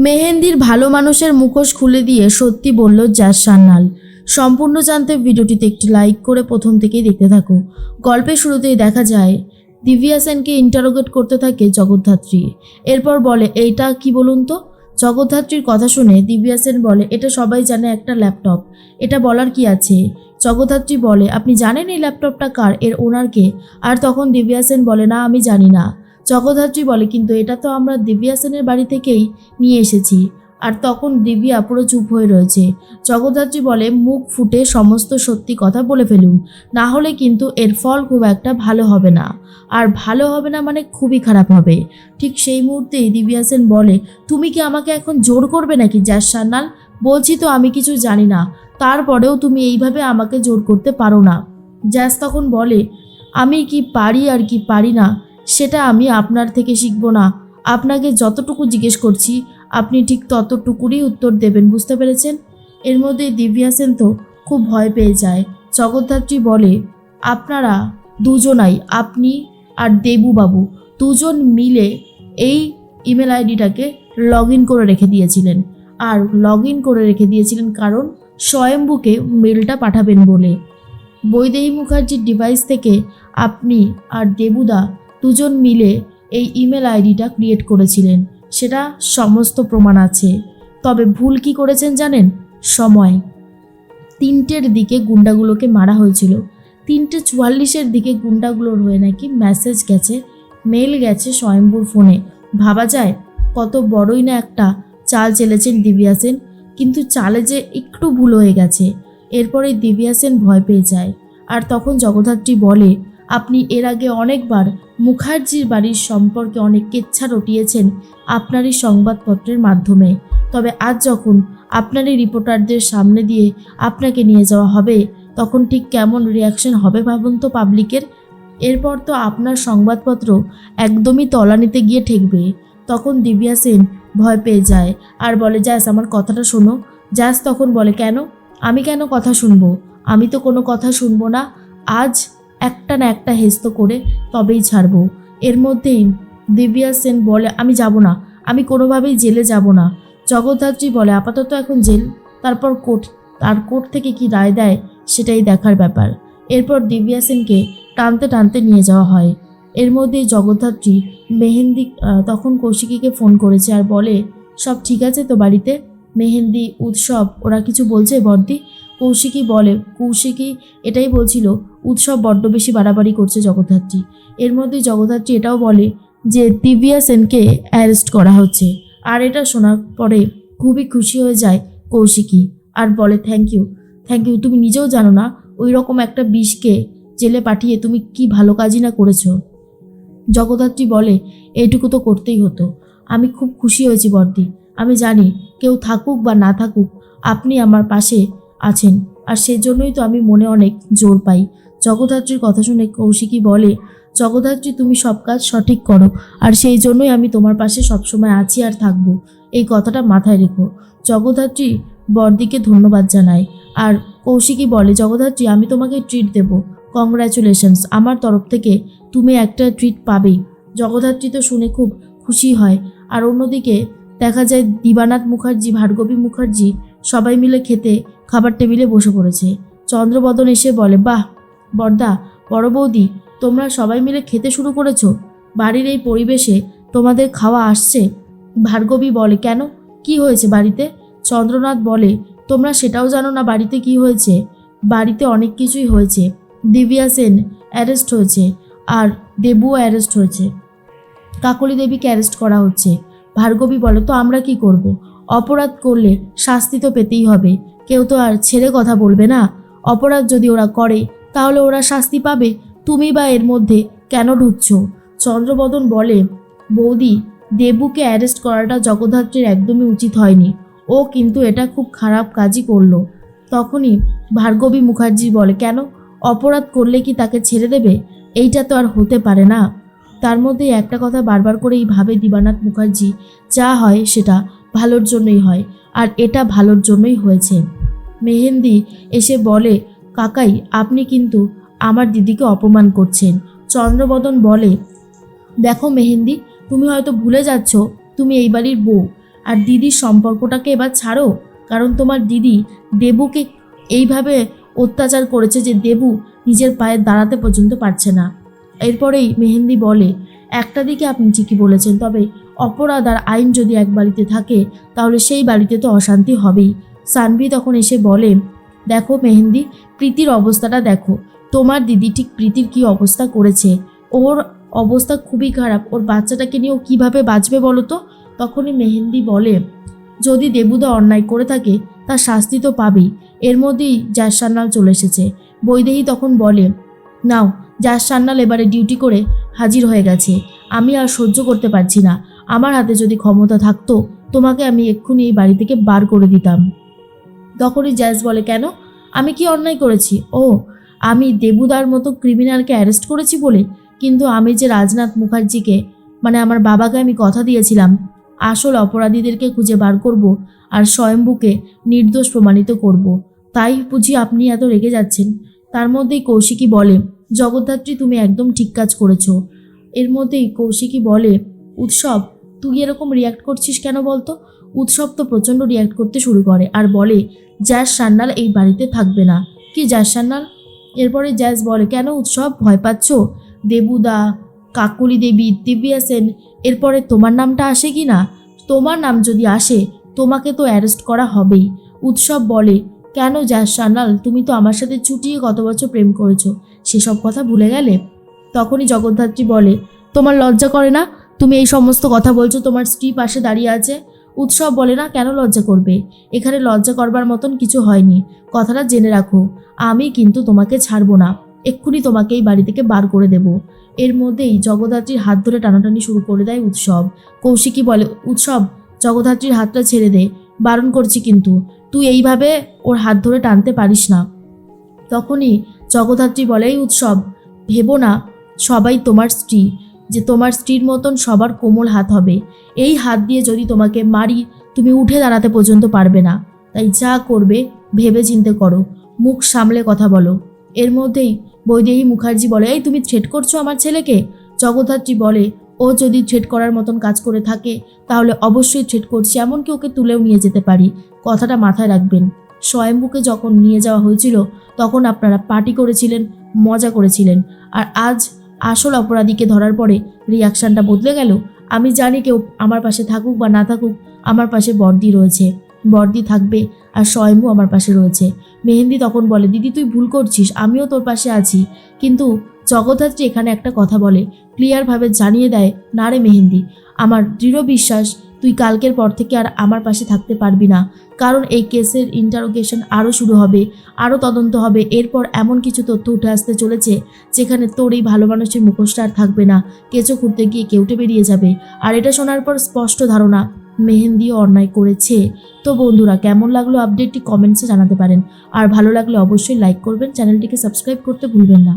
মেহেন্দির ভালো মানুষের মুখোশ খুলে দিয়ে সত্যি বলল জাস সান্যাল। সম্পূর্ণ জানতে ভিডিওটিতে একটি লাইক করে প্রথম থেকেই দেখতে থাকো। গল্পের শুরুতেই দেখা যায় দিব্যা সেনকে ইন্টারোগেট করতে থাকে জগদ্ধাত্রী। এরপর বলে, এইটা কি বলুন তো? জগদ্ধাত্রীর কথা শুনে দিব্যা সেন বলে, এটা সবাই জানে একটা ল্যাপটপ। এটা বলার কি আছে? জগদ্ধাত্রী বলে, আপনি জানেন এই ল্যাপটপটা কার? এর ওনারকে আর তখন দিব্যা সেন বলে, না, আমি জানি না। জগদ্ধাত্রী বলে, কিন্তু এটা তো আমরা দিব্যা সেনের বাড়ি থেকেই নিয়ে এসেছি। আর তখন দিব্যা পুরো চুপ হয়ে রয়েছে। জগদ্ধাত্রী বলে, মুখ ফুটে সমস্ত সত্যি কথা বলে ফেলুন। না হলে কিন্তু এর ফল খুব একটা ভালো হবে না। আর ভালো হবে না মানে খুবই খারাপ হবে। ঠিক সেই মুহূর্তেই দিব্যা সেন বলে, তুমি কি আমাকে এখন জোর করবে নাকি জ্যাস সান্যাল বলছি তো আমি কিছু জানি না। তারপরেও তুমি এইভাবে আমাকে জোর করতে পারো না। জ্যাস তখন বলে, আমি কি পারি আর কি পারি না? সেটা আমি আপনার থেকে শিখব না। আপনাকে যতটুকু জিজ্ঞেস করছি, আপনি ঠিক ততটুকুরই উত্তর দেবেন, বুঝতে পেরেছেন? এর মধ্যে দিব্যা সেন তো খুব ভয় পেয়ে যায়। জগদ্ধাত্রী বলে, আপনারা দুজনাই, আপনি আর দেবুবাবু, দুজন মিলে এই ইমেল আইডিটাকে লগ ইন করে রেখে দিয়েছিলেন। আর লগ ইন করে রেখে দিয়েছিলেন কারণ স্বয়ম্ভুকে মেলটা পাঠাবেন বলে। বৈদেহী মুখার্জির ডিভাইস থেকে আপনি আর দেবুদা দুজন মিলে এই ইমেল আইডিটা ক্রিয়েট করেছিলেন। সেটা সমস্ত প্রমাণ আছে। তবে ভুল কি করেছেন জানেন? সময়। তিনটের দিকে গুন্ডাগুলোকে মারা হয়েছিল। তিনটে চুয়াল্লিশের দিকে গুন্ডাগুলোর হয়ে নাকি মেসেজ গেছে মেল গেছে স্বয়ম্ভুর ফোনে। ভাবা যায়, কত বড়ই না একটা চাল চেলেছেন দিব্যা সেন কিন্তু চালে যে একটু ভুল হয়ে গেছে। এরপরে দিব্যা সেন ভয় পেয়ে যায়। আর তখন জগদ্ধাত্রী বলে আপনি এর আগে অনেকবার মুখার্জির বাড়ির সম্পর্কে অনেক কেচ্ছা রটিয়েছেন আপনারই সংবাদপত্রের মাধ্যমে। তবে আজ যখন আপনারই রিপোর্টারদের সামনে দিয়ে আপনাকে নিয়ে যাওয়া হবে, তখন ঠিক কেমন রিয়াকশন হবে ভাবুন তো পাবলিকের এরপর তো আপনার সংবাদপত্র একদমই তলানিতে গিয়ে ঠেকবে। তখন দিব্যা সেন ভয় পেয়ে যায়। আর বলে যাস আমার কথাটা শোনো। যাস তখন বলে, কেন? আমি কেন কথা শুনব? আমি তো কোনো কথা শুনব না। আজ একটা না একটা হেস্ত করে তবেই ছাড়বো। এর মধ্যেই দিব্যা সেন বলে, আমি যাব না। আমি কোনোভাবেই জেলে যাব না। জগদ্ধাত্রী বলে, আপাতত এখন জেল। তারপর কোর্ট তার কোর্ট থেকে কি রায় দেয় সেটাই দেখার ব্যাপার। এরপর দিব্যা সেনকে টানতে টানতে নিয়ে যাওয়া হয়। এর মধ্যেই জগদ্ধাত্রী মেহেন্দি তখন কৌশিকীকে ফোন করেছে আর বলে, সব ঠিক আছে তো বাড়িতে? মেহেন্দি, উৎসব, ওরা কিছু বলছে বর্দি? কৌশিকী বলে, কৌশিকী, এটাই বলছিল, উৎসব বড্ড বেশি বাড়াবাড়ি করছে জগদ্ধাত্রী। এর মধ্যে জগদ্ধাত্রী এটাও বলে যে, দিব্যা সেনকে অ্যারেস্ট করা হচ্ছে। আর এটা শোনার পরে খুবই খুশি হয়ে যায় কৌশিকী আর বলে, থ্যাংক ইউ থ্যাংক ইউ। তুমি নিজেও জানো না ওই রকম একটা বিষকে জেলে পাঠিয়ে তুমি কি ভালো কাজই না করেছ? জগদ্ধাত্রী বলে, এইটুকু তো করতেই হতো। আমি খুব খুশি হয়েছি বর্দি। আমি জানি কেউ থাকুক বা না থাকুক, আপনি আমার পাশে আছেন। আর সেজন্যই তো আমি মনে অনেক জোর পাই। জগদ্ধাত্রীর কথা শুনে কৌশিকী বলে, জগদ্ধাত্রী, তুমি সব কাজ সঠিক করো। আর সেই জন্যই আমি তোমার পাশে সবসময় আছি আর থাকব। এই কথাটা মাথায় রেখো। জগদ্ধাত্রী বর্দিকে ধন্যবাদ জানায়। আর কৌশিকী বলে, জগদ্ধাত্রী, আমি তোমাকে ট্রিট দেবো। কংগ্রাচুলেশনস আমার তরফ থেকে তুমি একটা ট্রিট পাবেই। জগদ্ধাত্রী তো শুনে খুব খুশি হয়। আর অন্যদিকে দেখা যায় দিবানাথ মুখার্জি, ভার্গবী মুখার্জি সবাই মিলে খেতে খাবার টেবিলে বসে পড়েছে। চন্দ্রবদন এসে বলে, বাহ, বর্দা, বড় বৌদি, তোমরা সবাই মিলে খেতে শুরু করেছ। বাড়ির এই পরিবেশে তোমাদের খাওয়া আসছে? ভার্গবী বলে, কেন? কি হয়েছে বাড়িতে? চন্দ্রনাথ বলে, তোমরা সেটাও জানো না বাড়িতে কি হয়েছে। বাড়িতে অনেক কিছুই হয়েছে। দিব্যা সেন অ্যারেস্ট হয়েছে আর দেবুও অ্যারেস্ট হয়েছে। কাকলি দেবীকে অ্যারেস্ট করা হচ্ছে। ভার্গবী বলে, তো আমরা কি করব। অপরাধ করলে শাস্তি তো পেতেই হবে। কেউ তো আর ছেড়ে কথা বলবে না। অপরাধ যদি ওরা করে, তাহলে ওরা শাস্তি পাবে। তুমি বা এর মধ্যে কেন ঢুকছো? চন্দ্রবদন বলে, বৌদি, দেবুকে অ্যারেস্ট করাটা জগদ্ধাত্রীর একদমই উচিত হয়নি। ও কিন্তু এটা খুব খারাপ কাজই করল। তখনই ভার্গবী মুখার্জি বলে, কেন? অপরাধ করলে কি তাকে ছেড়ে দেবে? এইটা তো আর হতে পারে না। তার মধ্যে একটা কথা বারবার করেই ভাবে দিবানাথ মুখার্জি, যা হয় সেটা ভালোর জন্যই হয়, আর এটা ভালোর জন্যই হয়েছে। মেহেন্দি এসে বলে, কাকাই, আপনি কিন্তু আমার দিদিকে অপমান করছেন। চন্দ্রবদন বলে, দেখো মেহেন্দি, তুমি হয়তো ভুলে যাচ্ছ, তুমি এই বাড়ির বউ। আর দিদির সম্পর্কটাকে এবার ছাড়ো, কারণ তোমার দিদি দেবুকে এইভাবে অত্যাচার করেছে যে দেবু নিজের পায়ে দাঁড়াতে পর্যন্ত পারছে না। এরপরেই মেহেন্দি বলে, একটা দিকে আপনি ঠিকই বলেছেন, তবে অপরাধ আর আইন যদি এক বাড়িতে থাকে, তাহলে সেই বাড়িতে তো অশান্তি হবেই। সানভি তখন এসে বলে, দেখো মেহেন্দি, প্রীতির অবস্থাটা দেখো। তোমার দিদি ঠিক প্রীতির কি অবস্থা করেছে? ওর অবস্থা খুবই খারাপ। ওর বাচ্চাটাকে নিয়ে ও কীভাবে বাঁচবে বলো তো? তখনই মেহেন্দি বলে, যদি দেবুদা অন্যায় করে থাকে, তার শাস্তি তো পাবেই। এর মধ্যেই জাস সান্যাল চলে এসেছে। বৈদেহী তখন বলে নাও জাস সান্যাল এবারে ডিউটি করে হাজির হয়ে গেছে। আমি আর সহ্য করতে পারছি না। আমার হাতে যদি ক্ষমতা থাকতো, তোমাকে আমি এক্ষুনি এই বাড়ি থেকে বার করে দিতাম। তখনই জ্যাজ বলে, কেন? আমি কি অন্যায় করেছি? ও, আমি দেবুদার মতো ক্রিমিনালকে অ্যারেস্ট করেছি বলে, কিন্তু আমি যে রাজনাথ মুখার্জিকে মানে আমার বাবাকে আমি কথা দিয়েছিলাম, আসল অপরাধীদেরকে খুঁজে বার করব আর স্বয়ম্ভুকে নির্দোষ প্রমাণিত করব। তাই বুঝি আপনি এত রেগে যাচ্ছেন। তার মধ্যেই কৌশিকী বলে, জগদ্ধাত্রী, তুমি একদম ঠিক কাজ করেছ। এর মধ্যেই কৌশিকী বলে, উৎসব, তুই এরকম রিয়াক্ট করছিস কেন বলতো? উৎসব তো প্রচণ্ড রিয়াক্ট করতে শুরু করে। আর বলে, জ্যাজ সান্নাল এই বাড়িতে থাকবে না। কি জ্যাজ সান্নাল এরপরে জ্যাজ বলে, কেন উৎসব? ভয় পাচ্ছ? দেবুদা, কাকুলি দেবী, দিব্যা সেন, এরপরে তোমার নামটা আসে কি না? তোমার নাম যদি আসে, তোমাকে তো অ্যারেস্ট করা হবেই। উৎসব বলে কেন জ্যাস সান্নাল তুমি তো আমার সাথে ছুটিয়ে গত বছর প্রেম করেছ? সেসব কথা ভুলে গেলে? তখনই জগদ্ধাত্রী বলে, তোমার লজ্জা করে না? তুমি এই সমস্ত কথা বলছো, তোমার স্ত্রী পাশে দাঁড়িয়ে আছে? উৎসব বলে না কেন লজ্জা করবে? এখানে লজ্জা করবার মতন কিছু হয়নি। কথাটা জেনে রাখো, আমি কিন্তু তোমাকে ছাড়বো না। এক্ষুনি তোমাকে এই বাড়ি থেকে বার করে দেব। এর মধ্যেই জগদ্ধাত্রীর হাত ধরে টানাটানি শুরু করে দেয় উৎসব। কৌশিকী বলে, উৎসব, জগদ্ধাত্রীর হাতটা ছেড়ে দে। বারণ করছি কিন্তু। তুই এইভাবে ওর হাত ধরে টানতে পারিস না। তখনই জগদ্ধাত্রী বলে, এই উৎসব, ভেবো না, সবাই তোমার স্ত্রী, যে তোমার স্ত্রীর মতন সবার কোমল হাত হবে। এই হাত দিয়ে যদি তোমাকে মারি, তুমি উঠে দাঁড়াতে পর্যন্ত পারবে না। তাই যা করবে, ভেবে চিন্তে করো। মুখ সামলে কথা বলো। এর মধ্যেই বৈদেহী মুখার্জি বলে, এই তুমি থ্রেট করছ আমার ছেলেকে? জগদ্ধাত্রী বলে ও যদি থ্রেট করার মতন কাজ করে থাকে, তাহলে অবশ্যই থ্রেট করছি, এমনকি ওকে তুলেও নিয়ে যেতে পারি। কথাটা মাথায় রাখবেন। স্বয়ম্ভুকে যখন নিয়ে যাওয়া হয়েছিল, তখন আপনারা পার্টি করেছিলেন, মজা করেছিলেন। আর আজ আসল অপরাধীকে ধরার পরে রিয়াকশানটা বদলে গেল। আমি জানি কেউ আমার পাশে থাকুক বা না থাকুক, আমার পাশে বর্দি রয়েছে। বর্দি থাকবে আর স্বয়ম্ভু আমার পাশে রয়েছে। মেহেন্দি তখন বলে, দিদি, তুই ভুল করছিস, আমিও তোর পাশে আছি। কিন্তু জগদ্ধাত্রী এখানে একটা কথা বলে ক্লিয়ারভাবে জানিয়ে দেয়, না রে মেহেন্দি, আমার দৃঢ় বিশ্বাস, তুই কালকের পর থেকে আর আমার পাশে থাকতে পারবি না। কারণ এই কেসের ইন্টারোগেশন আরও শুরু হবে আরও তদন্ত হবে, এরপর এমন কিছু তথ্য উঠে আসতে চলেছে, যেখানে তোর এই ভালো মানুষের মুখোশটা আর থাকবে না। কেঁচো খুঁড়তে গিয়ে কেউটে বেরিয়ে যাবে। আর এটা শোনার পর স্পষ্ট ধারণা, মেহেন্দিও অন্যায় করেছে। তো বন্ধুরা, কেমন লাগল আপডেটটি কমেন্টসে জানাতে পারেন। আর ভালো লাগলে অবশ্যই লাইক করবেন, চ্যানেলটিকে সাবস্ক্রাইব করতে ভুলবেন না।